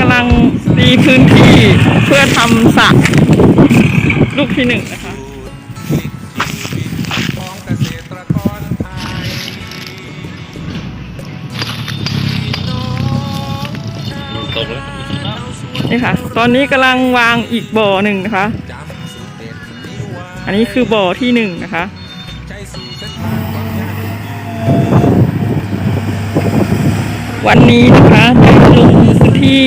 กำลังตีพื้นที่เพื่อทำสระลูกที่หนึ่งนะคะ ของเกษตรกรไทยน้องชาวตกเลยนี่ค่ะ ตอนนี้กำลังวางอีกบ่อหนึ่งนะคะ จำสูตรเด็ดนี้ไว้อันนี้คือบ่อที่หนึ่งนะคะ ใช้สู วันนี้นะคะได้ลงพื้นที่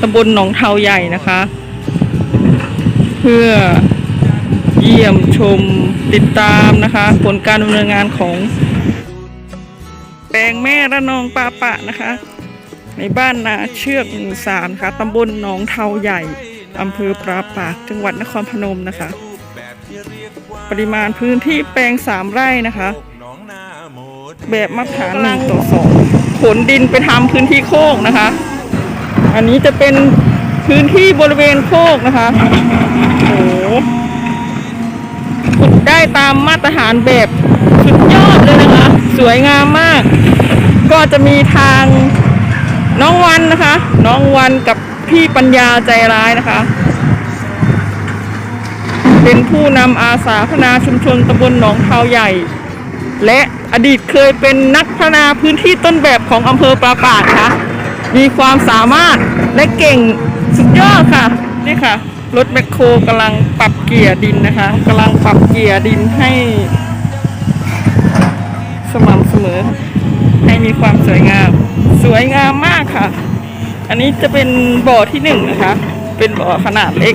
ตำบลหนองเทาใหญ่นะคะ เพื่อเยี่ยมชมติดตามนะคะ ผลการดำเนินงานของ แปลงแม่ระนองปาปะนะคะ ในบ้านนาเชือกหมู่สามนะคะตำบลหนองเทาใหญ่อำเภอปราปากจังหวัดนครพนมนะคะ ปริมาณพื้นที่แปลงสามไร่นะคะ แบบมาตรฐานหนึ่งต่อสองขนดินไปทำพื้นที่โคกนะคะ อันนี้จะเป็นพื้นที่บริเวณโคกนะคะโอ้โหขุดได้ตามมาตรฐานแบบสุดยอดเลยนะคะ สวยงามมาก ก็จะมีทางน้องวันนะคะ น้องวันกับพี่ปัญญาใจร้ายนะคะ เป็นผู้นำอาสาพนาชุมชนตำบลหนองเทาใหญ่ และ อดีตเคยเป็นนักพัฒนาพื้นที่ต้นแบบของอำเภอปราปาดค่ะ มีความสามารถและเก่งสุดยอดค่ะ นี่ค่ะ รถแมคโครกำลังปรับเกียร์ดินนะคะกำลังปรับเกียร์ดินให้ สม่ำเสมอ ให้มีความสวยงาม สวยงามมากค่ะ อันนี้จะเป็นบ่อที่หนึ่งนะคะ เป็นบ่อขนาดเล็ก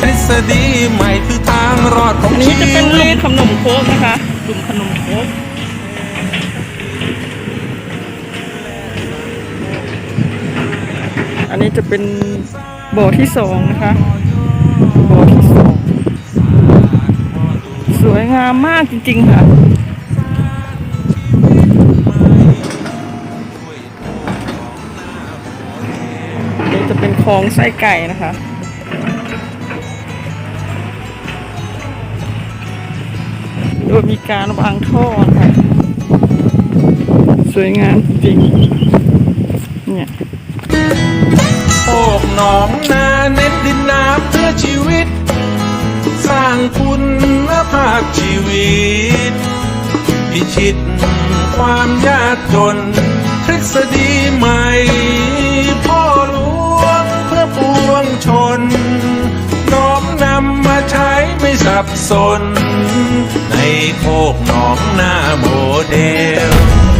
ทฤษฎีใหม่คือทางรอดของอันนี้ชีจะเป็นวิลุตมขนมโค้กนะคะ ลุมขนมค้กอันนี้จะเป็นบ่อที่สองนะคะบ่อที่สองสวยงามมากจริง ๆ ค่ะนนี้จะเป็นคลองไส้ไก่นะคะ โดยมีการวางท่อนะคะสวยงามจริง เนี่ยโอกหนองนาเน้นดินน้ำเพื่อชีวิต สร้างคุณภาพชีวิต พิชิตความยากจนทฤษฎีใหม่ สับสน ในโคกหนองหน้าโมเดล